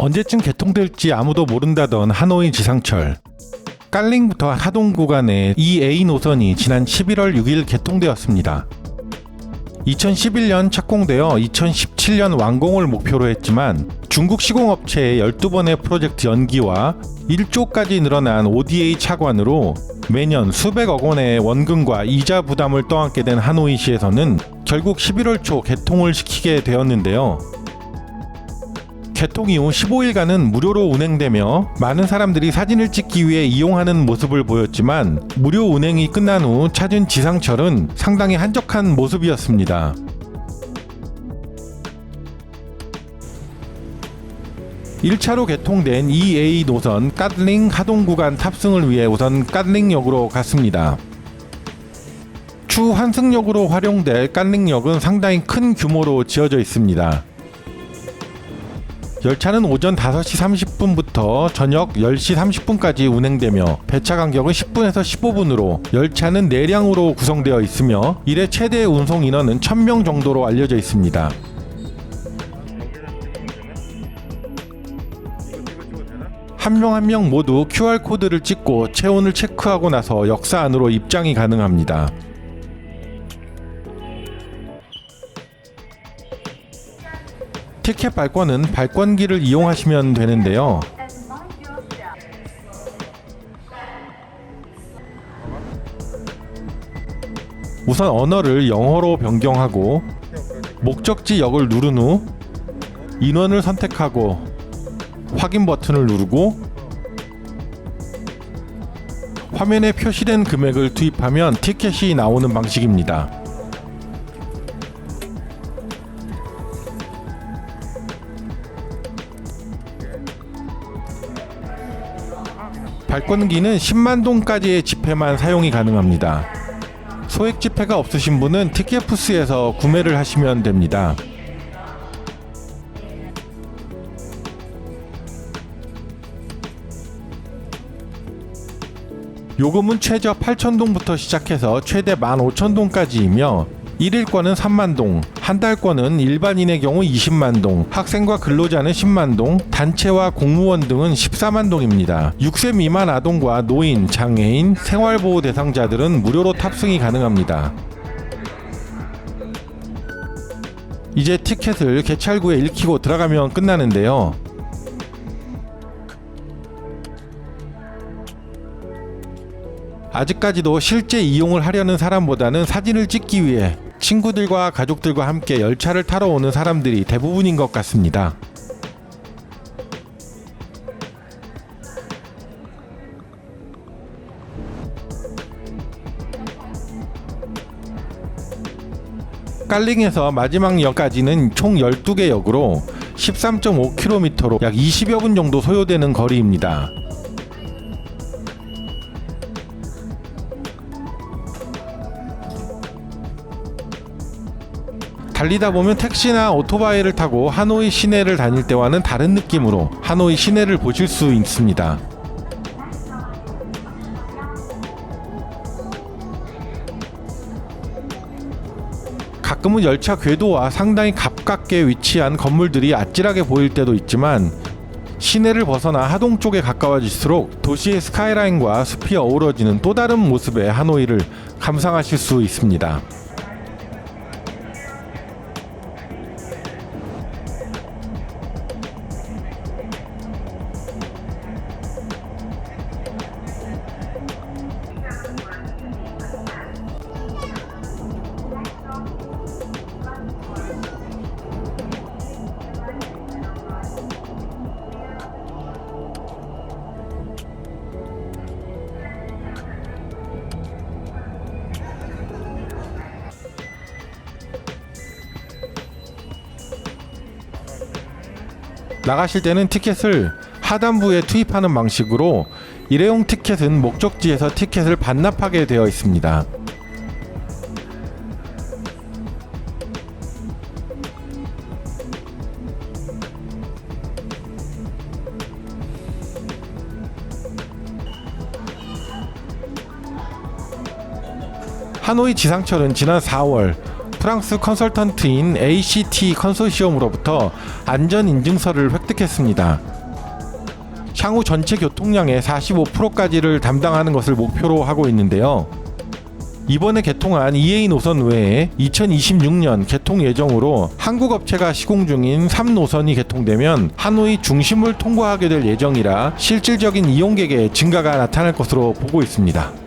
언제쯤 개통될지 아무도 모른다던 하노이 지상철. 깔링부터 하동 구간의 이 A 노선이 지난 11월 6일 개통되었습니다. 2011년 착공되어 2017년 완공을 목표로 했지만 중국 시공업체의 12번의 프로젝트 연기와 1조까지 늘어난 ODA 차관으로 매년 수백억 원의 원금과 이자 부담을 떠안게 된 하노이시에서는 결국 11월 초 개통을 시키게 되었는데요. 개통 이후 15일간은 무료로 운행되며 많은 사람들이 사진을 찍기 위해 이용하는 모습을 보였지만 무료 운행이 끝난 후 찾은 지상철은 상당히 한적한 모습이었습니다. 일차로 개통된 EA 노선 까틀링 하동 구간 탑승을 위해 우선 까틀링역으로 갔습니다. 추 환승역으로 활용될 까틀링역은 상당히 큰 규모로 지어져 있습니다. 열차는 오전 5시 30분부터 저녁 10시 30분까지 운행되며 배차 간격은 10분에서 15분으로 열차는 내량으로 구성되어 있으며 이래 최대 운송 인원은 1000명 정도로 알려져 있습니다. 한명 한 명 모두 QR코드를 찍고 체온을 체크하고 나서 역사 안으로 입장이 가능합니다. 티켓 발권은 발권기를 이용하시면 되는데요. 우선 언어를 영어로 변경하고 목적지 역을 누른 후 인원을 선택하고 확인 버튼을 누르고 화면에 표시된 금액을 투입하면 티켓이 나오는 방식입니다. 발권기는 10만 동까지의 지폐만 사용이 가능합니다. 소액 지폐가 없으신 분은 티켓푸스에서 구매를 하시면 됩니다. 요금은 최저 8,000동부터 시작해서 최대 15,000동까지이며 1일권은 3만 동, 한 달권은 일반인의 경우 20만 동, 학생과 근로자는 10만 동, 단체와 공무원 등은 14만 동입니다. 6세 미만 아동과 노인, 장애인, 생활보호 대상자들은 무료로 탑승이 가능합니다. 이제 티켓을 개찰구에 읽히고 들어가면 끝나는데요. 아직까지도 실제 이용을 하려는 사람보다는 사진을 찍기 위해 친구들과 가족들과 함께 열차를 타러 오는 사람들이 대부분인 것 같습니다. 깔링에서 마지막 역까지는 총 12개 역으로 13.5km로 약 20여 분 정도 소요되는 거리입니다. 달리다 보면 택시나 오토바이를 타고 하노이 시내를 다닐 때와는 다른 느낌으로 하노이 시내를 보실 수 있습니다. 가끔은 열차 궤도와 상당히 가깝게 위치한 건물들이 아찔하게 보일 때도 있지만 시내를 벗어나 하동 쪽에 가까워질수록 도시의 스카이라인과 숲이 어우러지는 또 다른 모습의 하노이를 감상하실 수 있습니다. 나가실 때는 티켓을 하단부에 투입하는 방식으로 일회용 티켓은 목적지에서 티켓을 반납하게 되어 있습니다. 하노이 지상철은 지난 4월 프랑스 컨설턴트인 ACT 컨소시엄으로부터 안전 인증서를 획득했습니다. 향후 전체 교통량의 45%까지를 담당하는 것을 목표로 하고 있는데요. 이번에 개통한 EA 노선 외에 2026년 개통 예정으로 한국 업체가 시공 중인 3노선이 개통되면 하노이 중심을 통과하게 될 예정이라 실질적인 이용객의 증가가 나타날 것으로 보고 있습니다.